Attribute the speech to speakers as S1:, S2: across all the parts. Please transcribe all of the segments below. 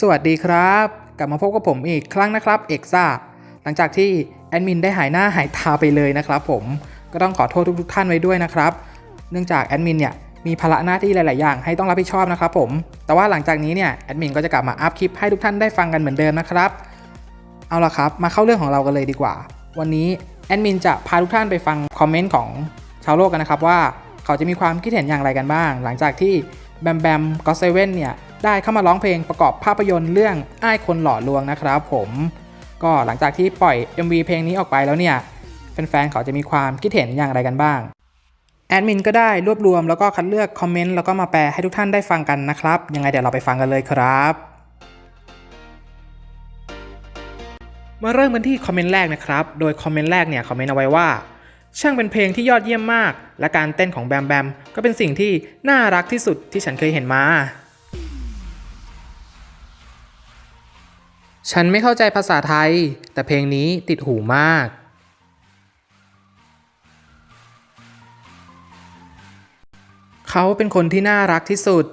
S1: สวัสดีครับ กลับมาพบกับผมอีกครั้งนะครับเอกซ่าหลังจากที่แอดมินได้หายหน้าหายตาไปเลยนะครับผมก็ต้องขอโทษทุกๆท่านไว้ด้วยนะครับ เนื่องจากแอดมินเนี่ยมีภาระหน้าที่หลาย ๆ อย่างให้ต้องรับผิดชอบนะครับผมแต่ว่าหลังจากนี้เนี่ยแอดมินก็จะกลับมาอัพคลิปให้ทุกท่านได้ฟังกันเหมือนเดิมนะครับ เอาละครับ มาเข้าเรื่องของเรากันเลยดีกว่า วันนี้แอดมินจะพาทุกท่านไปฟังคอมเมนต์ของชาวโลกกันนะครับว่าเขาจะมีความคิดเห็นอย่างไรกันบ้าง หลังจากที่แบมแบมก็เซเว่นเนี่ย ได้เข้ามาร้องเพลงประกอบภาพยนตร์เรื่องอ้ายคนหล่อลวงนะครับผมก็หลังจากที่ปล่อย MV เพลงนี้ออกไปแล้วเนี่ยแฟนๆเขาจะมีความคิดเห็นอย่างไรกันบ้างแอดมินก็ได้รวบรวมแล้วก็คัดเลือกคอมเมนต์แล้วก็มาแปลให้ทุกท่านได้ฟังกันนะครับ ยังไงเดี๋ยวเราไปฟังกันเลยครับ มาเริ่มกันที่คอมเมนต์แรกนะครับ โดยคอมเมนต์แรกเนี่ยคอมเมนต์เอาไว้ว่า ช่างเป็นเพลงที่ยอดเยี่ยมมาก และการเต้นของแบมแบมก็เป็นสิ่งที่น่ารักที่สุดที่ฉันเคยเห็นมา ฉันไม่เข้าใจภาษาไทย แต่เพลงนี้ติดหูมาก เขาเป็นคนที่น่ารักที่สุด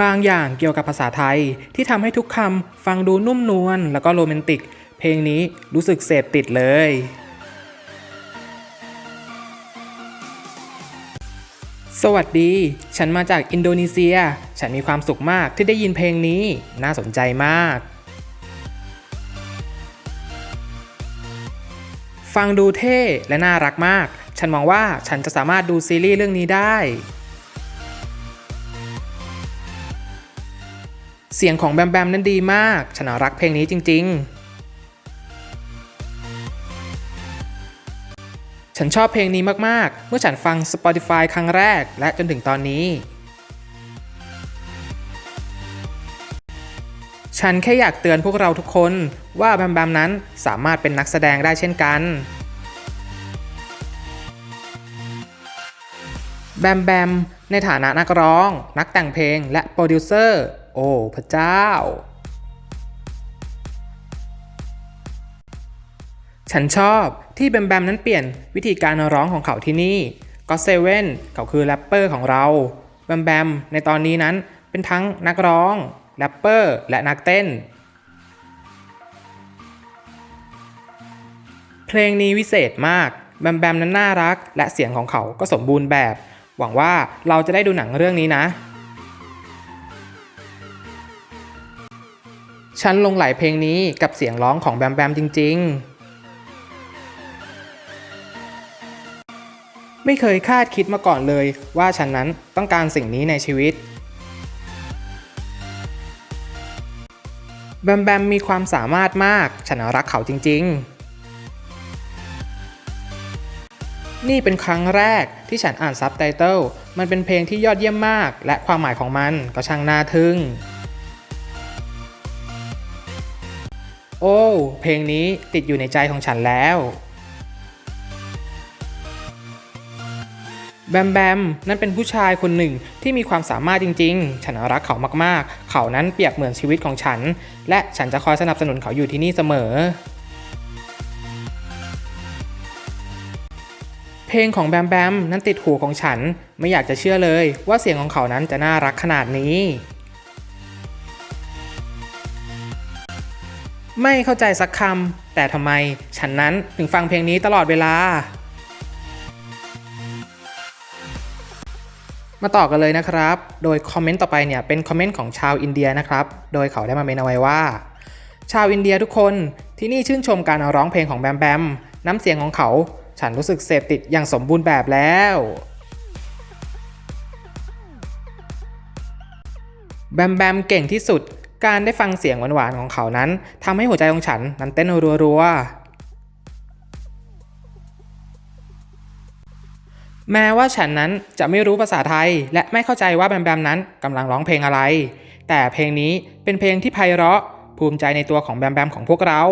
S1: บางอย่างเกี่ยวกับภาษาไทยที่ทำให้ทุกคำฟังดูนุ่มนวลแล้วก็โรแมนติก เพลงนี้รู้สึกเสพติดเลย สวัสดี ฉันมาจากอินโดนีเซีย ฉันมีความสุขมากที่ได้ยินเพลงนี้ น่าสนใจมาก ฟังดูเท่และน่ารักมาก ฉันมองว่าฉันจะสามารถดูซีรีส์เรื่องนี้ได้ เสียงของแบมแบมนั้นดีมาก ฉันรักเพลงนี้จริง ๆ ฉันชอบเพลงนี้มาก ๆ เมื่อฉันฟัง Spotify ครั้งแรก และจนถึงตอนนี้ ฉันแค่อยากเตือนพวกเราทุกคนว่าแบมแบมนั้นสามารถเป็นนักแสดงได้เช่นกัน แบมแบมในฐานะนักร้อง นักแต่งเพลงและโปรดิวเซอร์ โอ้ พระเจ้า ฉันชอบที่แบมแบมนั้นเปลี่ยนวิธีการร้องของเขาที่นี่ก็เซเว่นเขาคือแรปเปอร์ของเราแบมแบมในตอนนี้นั้นเป็นทั้งนักร้องแรปเปอร์และนักเต้น เพลงนี้วิเศษมากแบมแบมนั้นน่ารัก และเสียงของเขาก็สมบูรณ์แบบ หวังว่าเราจะได้ดูหนังเรื่องนี้นะ ฉันลงไหลเพลงนี้กับเสียงร้องของแบมแบมจริง ๆ ไม่เคยคาดคิดมาก่อนเลยว่าฉันนั้นต้องการสิ่งนี้ในชีวิต แบมแบมมีความสามารถมาก ฉันรักเขาจริง ๆ นี่เป็นครั้งแรกที่ฉันอ่านซับไตเติลมันเป็นเพลงที่ยอดเยี่ยมมาก และความหมายของมันก็ช่างน่าทึ่ง โอ้ เพลงนี้ติดอยู่ในใจของฉันแล้ว แบมแบมนั่นเป็นผู้ชายคนหนึ่งที่มีความสามารถจริง ๆ ฉันรักเขามากๆ เขานั้นเปรียบเหมือนชีวิตของฉัน และฉันจะคอยสนับสนุนเขาอยู่ที่นี่เสมอ เพลงของแบมแบมนั้นติดหูของฉันไม่อยากจะเชื่อเลยว่าเสียงของเขานั้นจะน่ารักขนาดนี้ไม่เข้าใจสักคำ แต่ทำไม ฉันนั้นถึงฟังเพลงนี้ตลอดเวลา มาต่อกันเลยนะครับ โดยคอมเมนต์ต่อไปเนี่ยเป็นคอมเมนต์ของชาวอินเดียนะครับ โดยเขาได้มาเมนเอาไว้ว่า ชาวอินเดียทุกคนที่นี่ชื่นชมการร้องเพลงของแบมแบมน้ำเสียงของเขา ฉันรู้สึกเสพติดอย่างสมบูรณ์แบบแล้วแบมแบมเก่งที่สุด การได้ฟังเสียงหวานๆของเขานั้นทำให้หัวใจของฉันนั้นเต้นรัวๆ แม้ว่าฉันนั้นจะไม่รู้ภาษาไทย และไม่เข้าใจว่าแบมแบมนั้นกำลังร้องเพลงอะไร แต่เพลงนี้เป็นเพลงที่ไพเราะภูมิใจในตัวของแบมแบมของพวกเรา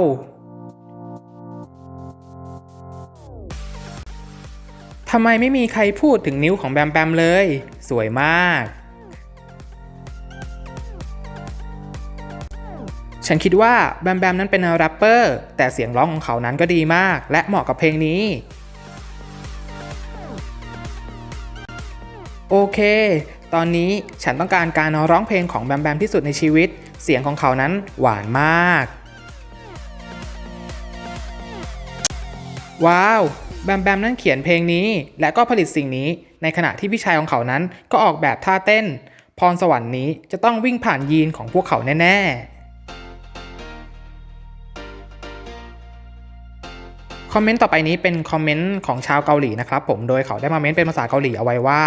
S1: ทำไมไม่มีใครพูดถึงนิ้วของแบมแบมเลย สวยมาก ฉันคิดว่าแบมแบมนั้นเป็นแรปเปอร์ แต่เสียงร้องของเขานั้นก็ดีมาก และเหมาะกับเพลงนี้ โอเค ตอนนี้ฉันต้องการการร้องเพลงของแบมแบมที่สุดในชีวิต เสียงของเขานั้นหวานมาก ว้าว แบมแบมนั่นเขียนเพลงนี้ และก็ผลิตสิ่งนี้ ในขณะที่พี่ชายของเขานั้นก็ออกแบบท่าเต้น พรสวรรค์นี้จะต้องวิ่งผ่านยีนของพวกเขาแน่ ๆ คอมเมนต์ต่อไปนี้เป็นคอมเมนต์ของชาวเกาหลีนะครับผม โดยเขาได้มาเม้นเป็นภาษาเกาหลีเอาไว้ว่า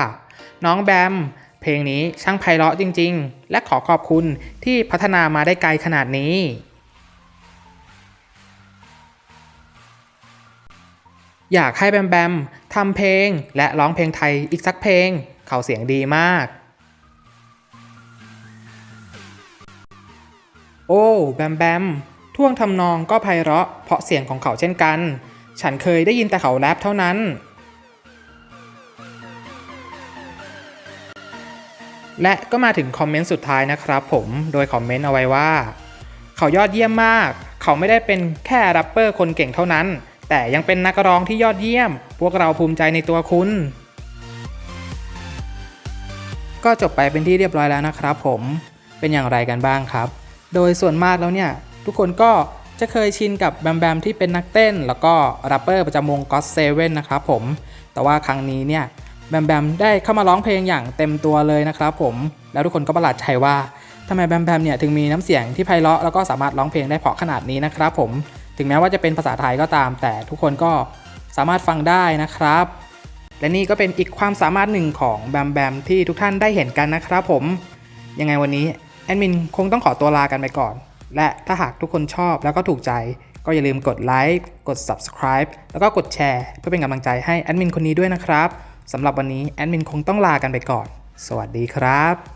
S1: น้องแบม เพลงนี้ช่างไพเราะจริง ๆ และขอขอบคุณที่พัฒนามาได้ไกลขนาดนี้ อยากให้แบมแบมทำเพลงและร้องเพลงไทยอีกสักเพลง เขาเสียงดีมาก โอ้แบมแบมท่วงทำนองก็ไพเราะเพราะเสียงของเขาเช่นกัน ฉันเคยได้ยินแต่เขาแรปเท่านั้น และก็มาถึงคอมเมนต์สุดท้ายนะครับผมโดยคอมเมนต์เอาไว้ว่า เขายอดเยี่ยมมาก เขาไม่ได้เป็นแค่แรปเปอร์คนเก่งเท่านั้น แต่ยังเป็นนักร้องที่ยอดเยี่ยม พวกเราภูมิใจในตัวคุณ ก็จบไปเป็นที่เรียบร้อยแล้วนะครับผมเป็นอย่างไรกันบ้างครับ โดยส่วนมากแล้วเนี่ย ทุกคนก็จะเคยชินกับแบมแบมที่เป็นนักเต้น แล้วก็แรปเปอร์ประจำวง God Seven นะครับผมแต่ว่าครั้งนี้เนี่ย แบมแบมได้เข้ามาร้องเพลงอย่างเต็มตัวเลยนะครับผมแล้วทุกคนก็ประหลาดใจว่าทำไมแบมแบมเนี่ยถึงมีน้ำเสียงที่ไพเราะแล้วก็สามารถร้องเพลงได้เพราะขนาดนี้นะครับผมถึงแม้ว่าจะเป็นภาษาไทยก็ตาม แต่ทุกคนก็สามารถฟังได้นะครับ และนี่ก็เป็นอีกความสามารถหนึ่งของแบมแบมที่ทุกท่านได้เห็นกันนะครับผมยังไงวันนี้แอดมินคงต้องขอตัวลากันไปก่อน และถ้าหากทุกคนชอบแล้วก็ถูกใจ ก็อย่าลืมกดไลค์กด subscribe แล้วก็กดแชร์ เพื่อเป็นกำลังใจให้แอดมินคนนี้ด้วยนะครับ สำหรับวันนี้แอดมินคงต้องลากันไปก่อน สวัสดีครับ